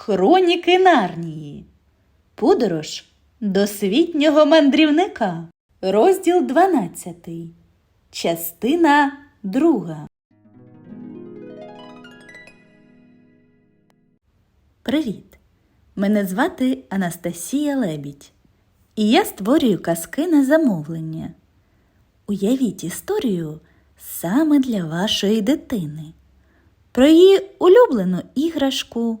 Хроніки Нарнії. Подорож досвітнього мандрівника. Розділ 12. Частина 2. Привіт! Мене звати Анастасія Лебідь. І я створюю казки на замовлення. Уявіть історію саме для вашої дитини про її улюблену іграшку,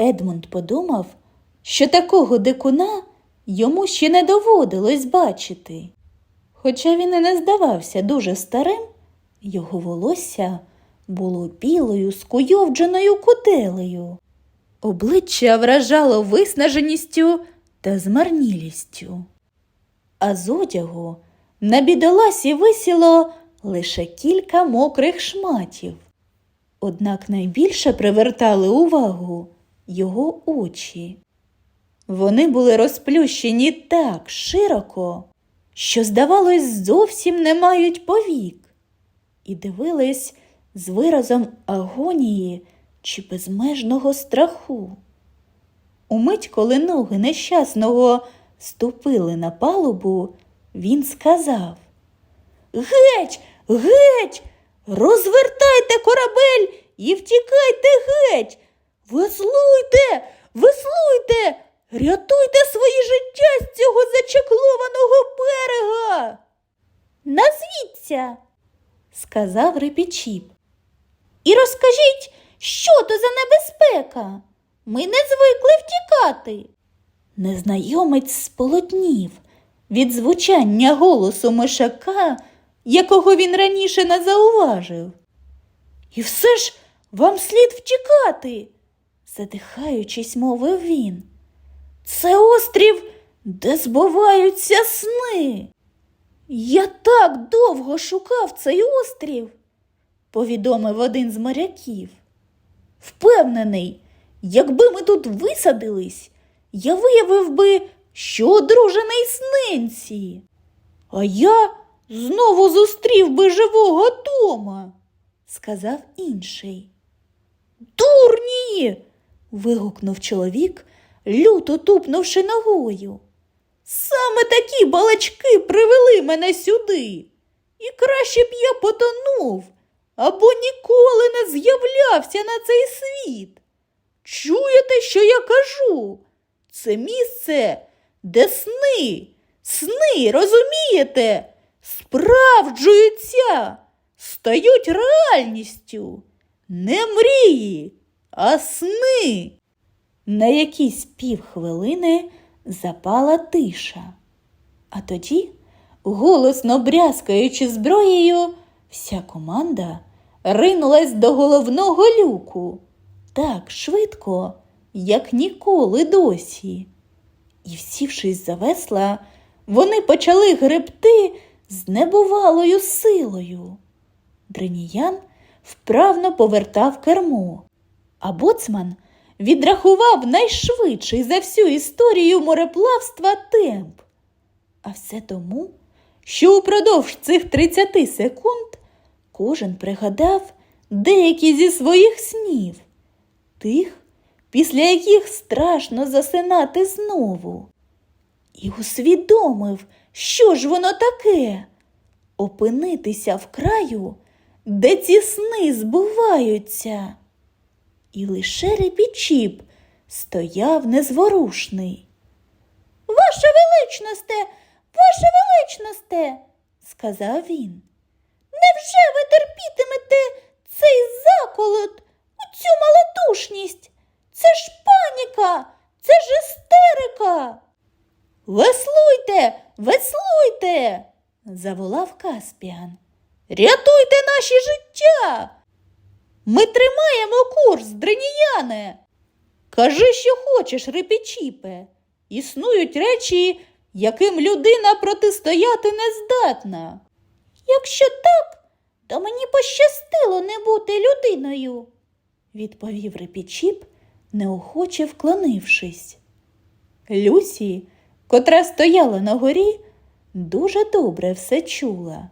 Едмунд подумав, що такого дикуна йому ще не доводилось бачити. Хоча він і не здавався дуже старим, його волосся було білою скуйовдженою куделею. Обличчя вражало виснаженістю та змарнілістю. А з одягу на бідоласі висіло лише кілька мокрих шматів. Однак найбільше привертали увагу його очі. Вони були розплющені так широко, що, здавалось, зовсім не мають повік, і дивились з виразом агонії чи безмежного страху. Умить, коли ноги нещасного ступили на палубу, він сказав Геть, геть, розвертайте корабель і втікайте геть. Веслуйте, веслуйте, рятуйте свої життя з цього зачеклованого берега. Назвіться, сказав Репічіп. І розкажіть, що то за небезпека? Ми не звикли втікати. Незнайомець сполотнів від звучання голосу мишака, якого він раніше не зауважив. І все ж вам слід втікати, задихаючись, мовив він. Це острів, де збуваються сни. Я так довго шукав цей острів, повідомив один з моряків. Впевнений, якби ми тут висадились, я виявив би, що одружений сненці. А я знову зустрів би живого Тома, сказав інший. Дурні. Вигукнув чоловік, люто тупнувши ногою. Саме такі балачки привели мене сюди. І краще б я потонув або ніколи не з'являвся на цей світ. Чуєте, що я кажу? Це місце, де сни, сни, розумієте, справджуються, стають реальністю. Не мрії, а сни. На якісь півхвилини запала тиша, а тоді, голосно брязкаючи зброєю, вся команда ринулась до головного люку так швидко, як ніколи досі. І, всівшись за весла, вони почали гребти з небувалою силою. Дреніян вправно повертав кермо, а боцман відрахував найшвидший за всю історію мореплавства темп. А все тому, що упродовж цих 30 секунд кожен пригадав деякі зі своїх снів, тих, після яких страшно засинати знову. І усвідомив, що ж воно таке опинитися в краю, де ці сни збуваються. І лише репічіп стояв незворушний. Ваше величносте, ваше величносте, сказав він. Невже ви терпітимете цей заколот, цю малодушність? Це ж паніка, це ж істерика. Веслуйте, веслуйте, заволав Каспіан. Рятуйте наші життя. Ми тримаємо курс, дриніяне. Кажи, що хочеш, репічіпе. Існують речі, яким людина протистояти не здатна. Якщо так, то мені пощастило не бути людиною, відповів репічіп, неохоче вклонившись. Люсі, котра стояла на горі, дуже добре все чула.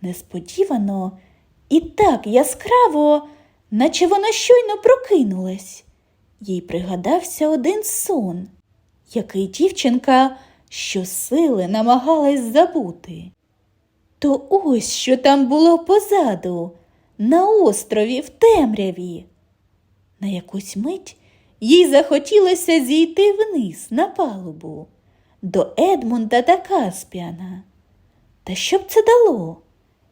Несподівано і так яскраво, наче вона щойно прокинулась. Їй пригадався один сон, який дівчинка щосили намагалась забути. То ось що там було позаду, на острові в темряві. На якусь мить їй захотілося зійти вниз на палубу до Едмунда та Каспіана. Та що б це дало?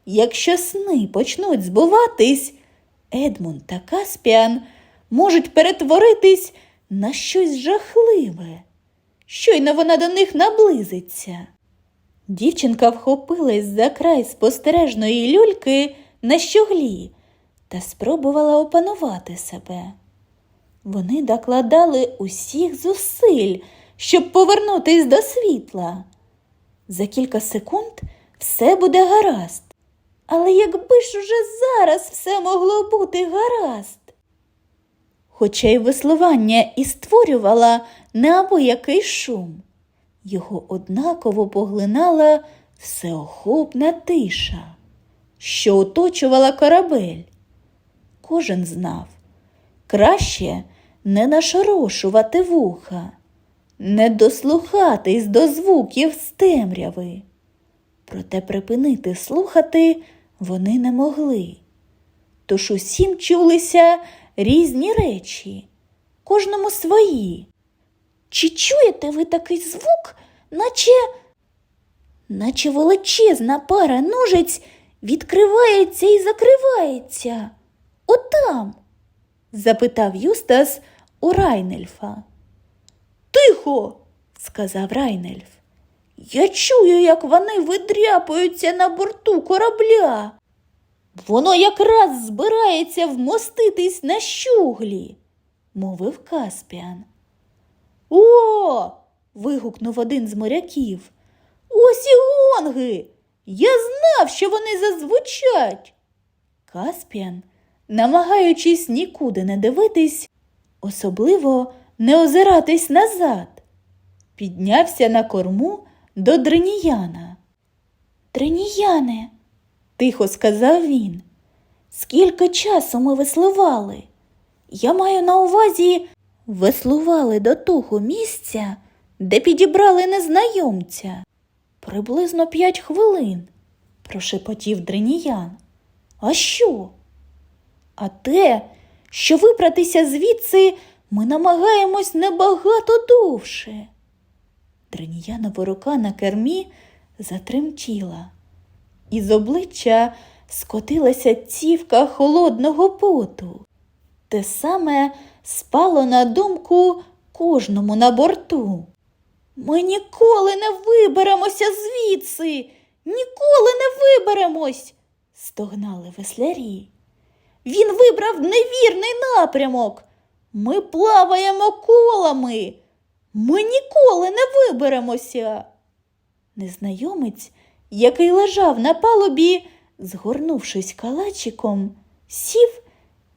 Якщо сни почнуть збуватись, Едмунд та Каспіан можуть перетворитись на щось жахливе. Щойно вона до них наблизиться. Дівчинка вхопилась за край спостережної люльки на щоглі та спробувала опанувати себе. Вони докладали усіх зусиль, щоб повернутись до світла. За кілька секунд все буде гаразд. Але якби ж уже зараз все могло бути гаразд. Хоча й веслування і створювала неабиякий шум, його однаково поглинала всеохопна тиша, що оточувала корабель. Кожен знав, краще не нашорошувати вуха, не дослухатись до звуків з темряви. Проте припинити слухати вони не могли. Тож усім чулися різні речі, кожному свої. Чи чуєте ви такий звук, наче, наче величезна пара ножиць відкривається і закривається? Отам? запитав Юстас у Райнельфа. Тихо, сказав Райнельф. Я чую, як вони видряпаються на борту корабля. Воно якраз збирається вмоститись на щуглі, мовив Каспіан. О. вигукнув один з моряків. Ось і гонги. Я знав, що вони зазвучать. Каспіан, намагаючись нікуди не дивитись, особливо не озиратись назад, піднявся на корму до Дриніяна. Дриніяне, тихо сказав він, скільки часу ми веслували? Я маю на увазі веслували до того місця, де підібрали незнайомця. Приблизно п'ять хвилин, прошепотів Дриніян. А що? А те, що вибратися звідси ми намагаємось набагато довше. Дриніянова рука на кермі затремтіла, і з обличчя скотилася цівка холодного поту. Те саме спало на думку кожному на борту. Ми ніколи не виберемося звідси, ніколи не виберемось, стогнали веслярі. Він вибрав невірний напрямок. Ми плаваємо колами. Ми ніколи не виберемося. Незнайомець, який лежав на палубі, згорнувшись калачиком, сів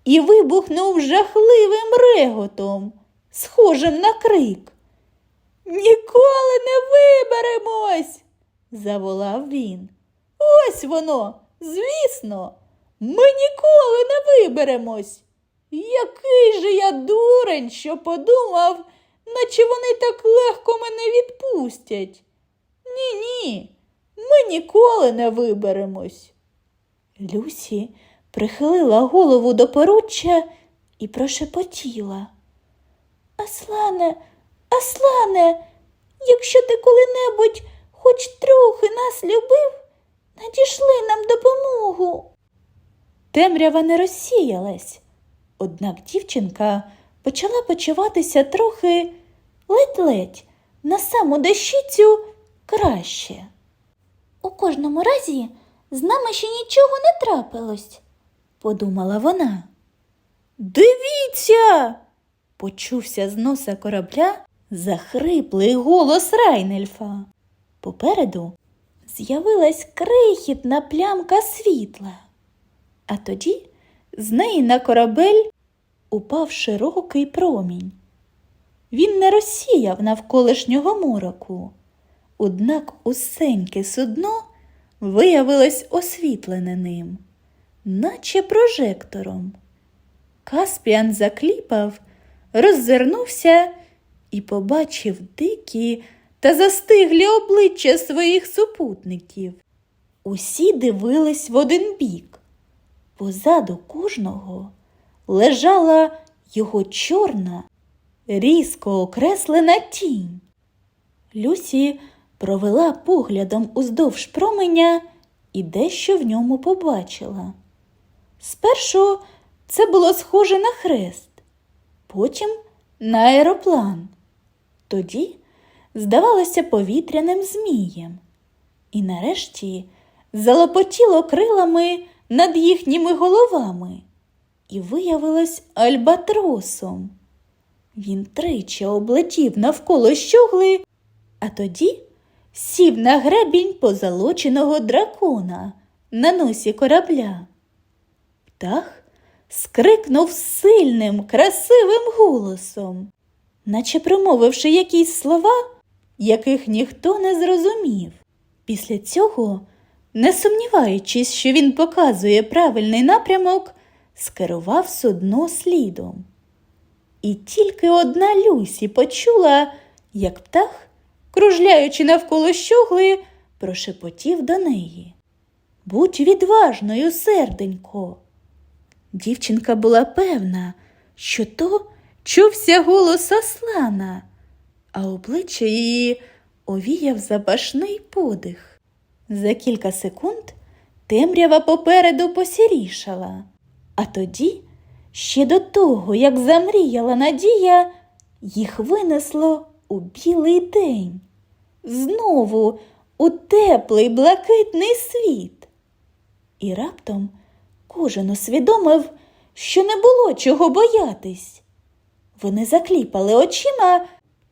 і вибухнув жахливим реготом, схожим на крик. Ніколи не виберемось, заволав він. Ось воно, звісно, ми ніколи не виберемось. Який же я дурень, що подумав, наче вони так легко мене відпустять. Ні, ні, ми ніколи не виберемось. Люсі прихилила голову до поруччя і прошепотіла. Аслане, Аслане, якщо ти коли-небудь хоч трохи нас любив, надішли нам допомогу. Темрява не розсіялась, однак дівчинка почала почуватися трохи ледь-ледь на саму дещицю краще. У кожному разі з нами ще нічого не трапилось, подумала вона. Дивіться. почувся з носа корабля захриплий голос Райнельфа. Попереду з'явилась крихітна плямка світла, а тоді з неї на корабель упав широкий промінь. Він не розсіяв навколишнього мороку, однак усеньке судно виявилось освітлене ним, наче прожектором. Каспіан закліпав, роззирнувся і побачив дикі та застиглі обличчя своїх супутників. Усі дивились в один бік. Позаду кожного лежала його чорна, різко окреслена тінь. Люсі провела поглядом уздовж променя і дещо в ньому побачила. Спершу це було схоже на хрест, потім на аероплан. Тоді здавалося повітряним змієм, і нарешті залопотіло крилами над їхніми головами і виявилось альбатросом. Він тричі облетів навколо щогли, а тоді сів на гребінь позолоченого дракона на носі корабля. Птах скрикнув сильним, красивим голосом, наче промовивши якісь слова, яких ніхто не зрозумів. Після цього, не сумніваючись, що він показує правильний напрямок, скерував судно слідом. І тільки одна Люсі почула, як птах, кружляючи навколо щогли, прошепотів до неї. Будь відважною, серденько. Дівчинка була певна, що то чувся голос Аслана, а обличчя її овіяв запашний подих. За кілька секунд темрява попереду посірішала, а тоді, ще до того, як замріяла надія, їх винесло у білий день. Знову у теплий блакитний світ. І раптом кожен усвідомив, що не було чого боятись. Вони закліпали очима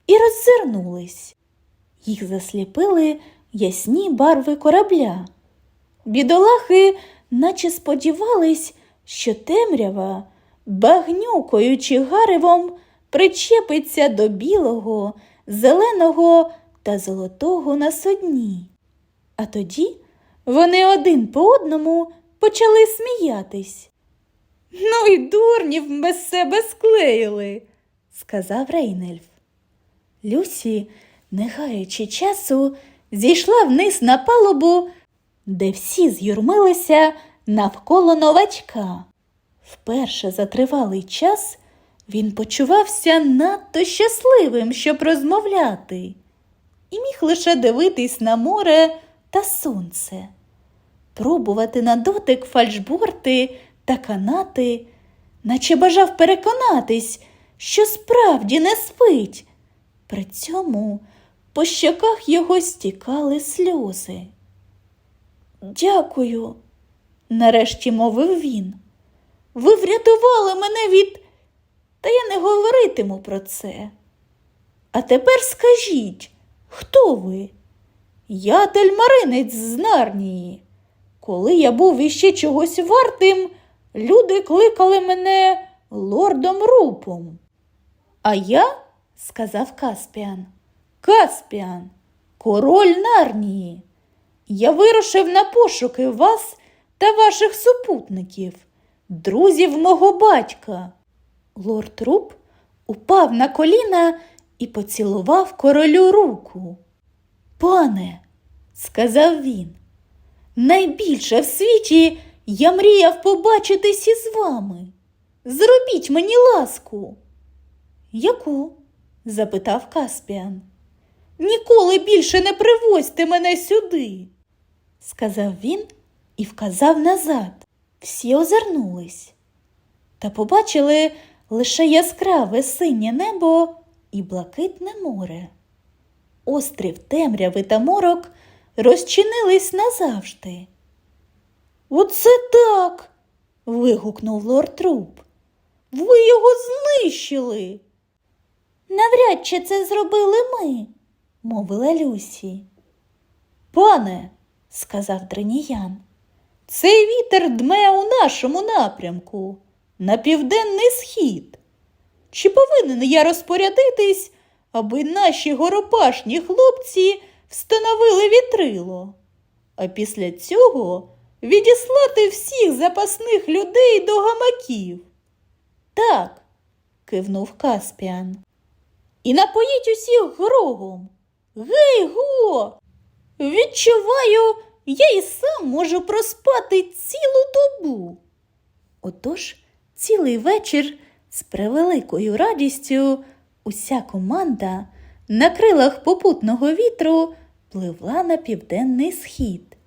і роззирнулись. Їх засліпили ясні барви корабля. Бідолахи, наче сподівались, що темрява, багнюкаючи гаревом, причепиться до білого, зеленого та золотого на судні. А тоді вони один по одному почали сміятись. Ну й дурнів ми себе склеїли, сказав Рейнельф. Люсі, не гаючи часу, зійшла вниз на палубу, де всі з'юрмилися навколо новачка. Вперше за тривалий час він почувався надто щасливим, щоб розмовляти, і міг лише дивитись на море та сонце, пробувати на дотик фальшборти та канати, наче бажав переконатись, що справді не спить. При цьому по щоках його стікали сльози. Дякую, нарешті мовив він. Ви врятували мене від. Та я не говоритиму про це. А тепер скажіть, хто ви? Я тельмаринець з Нарнії. Коли я був іще чогось вартим, люди кликали мене лордом Рупом. А я, сказав Каспіан, Каспіан, король Нарнії. Я вирушив на пошуки вас та ваших супутників, друзів мого батька. Лорд Руп упав на коліна і поцілував королю руку. Пане, сказав він, найбільше в світі я мріяв побачитись із вами. Зробіть мені ласку. Яку? запитав Каспіан. Ніколи більше не привозьте мене сюди, сказав він і вказав назад. Всі озирнулись та побачили лише яскраве синє небо і блакитне море. Острів темряви та морок розчинились назавжди. Оце так. вигукнув лорд Труп. Ви його знищили. Навряд чи це зробили ми, мовила Люсі. Пане, сказав Дриніян, цей вітер дме у нашому напрямку, на південний схід. Чи повинен я розпорядитись, аби наші горопашні хлопці встановили вітрило, а після цього відіслати всіх запасних людей до гамаків? Так, кивнув Каспіан. І напоїть усіх грогом. Гей го! Відчуваю, я і сам можу проспати цілу добу. Отож, цілий вечір з превеликою радістю уся команда на крилах попутного вітру пливла на південний схід.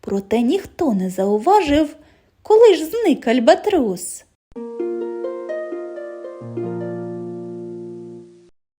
Проте ніхто не зауважив, коли ж зник Альбатрос.